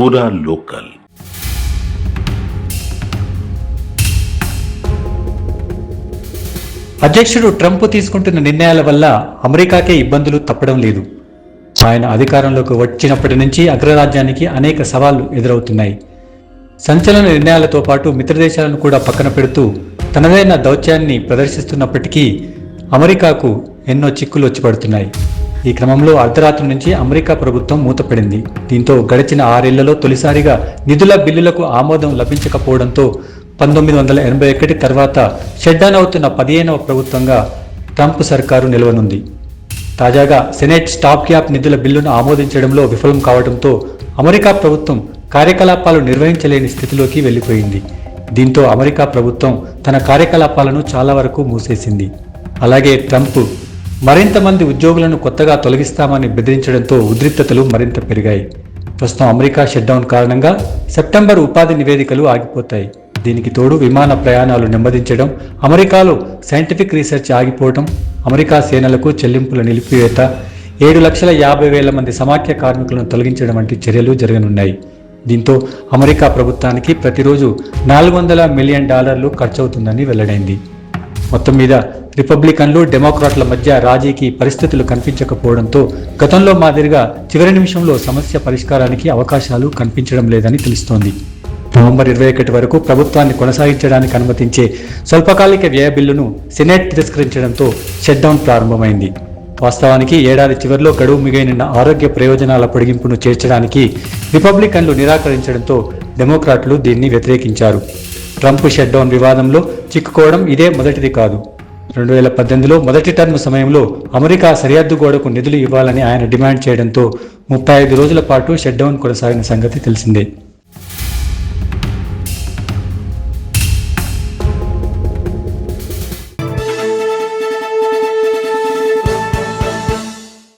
పూరా లోకల్ అధ్యక్షుడు ట్రంప్ తీసుకుంటున్న నిర్ణయాల వల్ల అమెరికాకే ఇబ్బందులు తప్పడం లేదు. ఆయన అధికారంలోకి వచ్చినప్పటి నుంచి అగ్రరాజ్యానికి అనేక సవాళ్ళు ఎదురవుతున్నాయి. సంచలన నిర్ణయాలతో పాటు మిత్ర దేశాలను కూడా పక్కన పెడుతూ తనదైన దౌత్యాన్ని ప్రదర్శిస్తున్నప్పటికీ అమెరికాకు ఎన్నో చిక్కులు వచ్చి పడుతున్నాయి. ఈ క్రమంలో అర్ధరాత్రి నుంచి అమెరికా ప్రభుత్వం మూతపడింది. దీంతో గడిచిన ఆరేళ్ళలో తొలిసారిగా నిధుల బిల్లులకు ఆమోదం లభించకపోవడంతో పంతొమ్మిది వందల ఎనభై ఒకటి తర్వాత షట్డౌన్ అవుతున్న పదిహేనవ ప్రభుత్వంగా ట్రంప్ సర్కారు నిలవనుంది. తాజాగా సెనేట్ స్టాప్ గ్యాప్ నిధుల బిల్లును ఆమోదించడంలో విఫలం కావడంతో అమెరికా ప్రభుత్వం కార్యకలాపాలు నిర్వహించలేని స్థితిలోకి వెళ్ళిపోయింది. దీంతో అమెరికా ప్రభుత్వం తన కార్యకలాపాలను చాలా వరకు మూసేసింది. అలాగే ట్రంప్ మరింత మంది ఉద్యోగులను కొత్తగా తొలగిస్తామని బెదిరించడంతో ఉద్రిక్తతలు మరింత పెరిగాయి. ప్రస్తుతం అమెరికా షట్డౌన్ కారణంగా సెప్టెంబర్ ఉపాధి నివేదికలు ఆగిపోతాయి. దీనికి తోడు విమాన ప్రయాణాలు నెమ్మదించడం అమెరికాలో సైంటిఫిక్ రీసెర్చ్ ఆగిపోవడం అమెరికా సేనలకు చెల్లింపుల నిలిపివేత ఏడు లక్షల యాభై వేల మంది సమాఖ్య కార్మికులను తొలగించడం వంటి చర్యలు జరగనున్నాయి. దీంతో అమెరికా ప్రభుత్వానికి ప్రతిరోజు నాలుగు వందల మిలియన్ డాలర్లు ఖర్చవుతుందని వెల్లడైంది. మొత్తం మీద రిపబ్లికన్లు డెమోక్రాట్ల మధ్య రాజీకి పరిస్థితులు కనిపించకపోవడంతో గతంలో మాదిరిగా చివరి నిమిషంలో సమస్య పరిష్కారానికి అవకాశాలు కనిపించడం లేదని తెలుస్తోంది. నవంబర్ ఇరవై ఒకటి వరకు ప్రభుత్వాన్ని కొనసాగించడానికి అనుమతించే స్వల్పకాలిక వ్యయ బిల్లును సెనేట్ తిరస్కరించడంతో షట్డౌన్ ప్రారంభమైంది. వాస్తవానికి ఏడాది చివరిలో గడువు మిగైన ఆరోగ్య ప్రయోజనాల పొడిగింపును చేర్చడానికి రిపబ్లికన్లు నిరాకరించడంతో డెమోక్రాట్లు దీన్ని వ్యతిరేకించారు. ట్రంప్ షట్డౌన్ వివాదంలో చిక్కుకోవడం ఇదే మొదటిది కాదు. రెండు వేల పద్దెనిమిదిలో మొదటి టర్మ్ సమయంలో అమెరికా సరిహద్దు గోడకు నిధులు ఇవ్వాలని ఆయన డిమాండ్ చేయడంతో ముప్పై ఐదు రోజుల పాటు షట్డౌన్ కొనసాగిన సంగతి తెలిసిందే.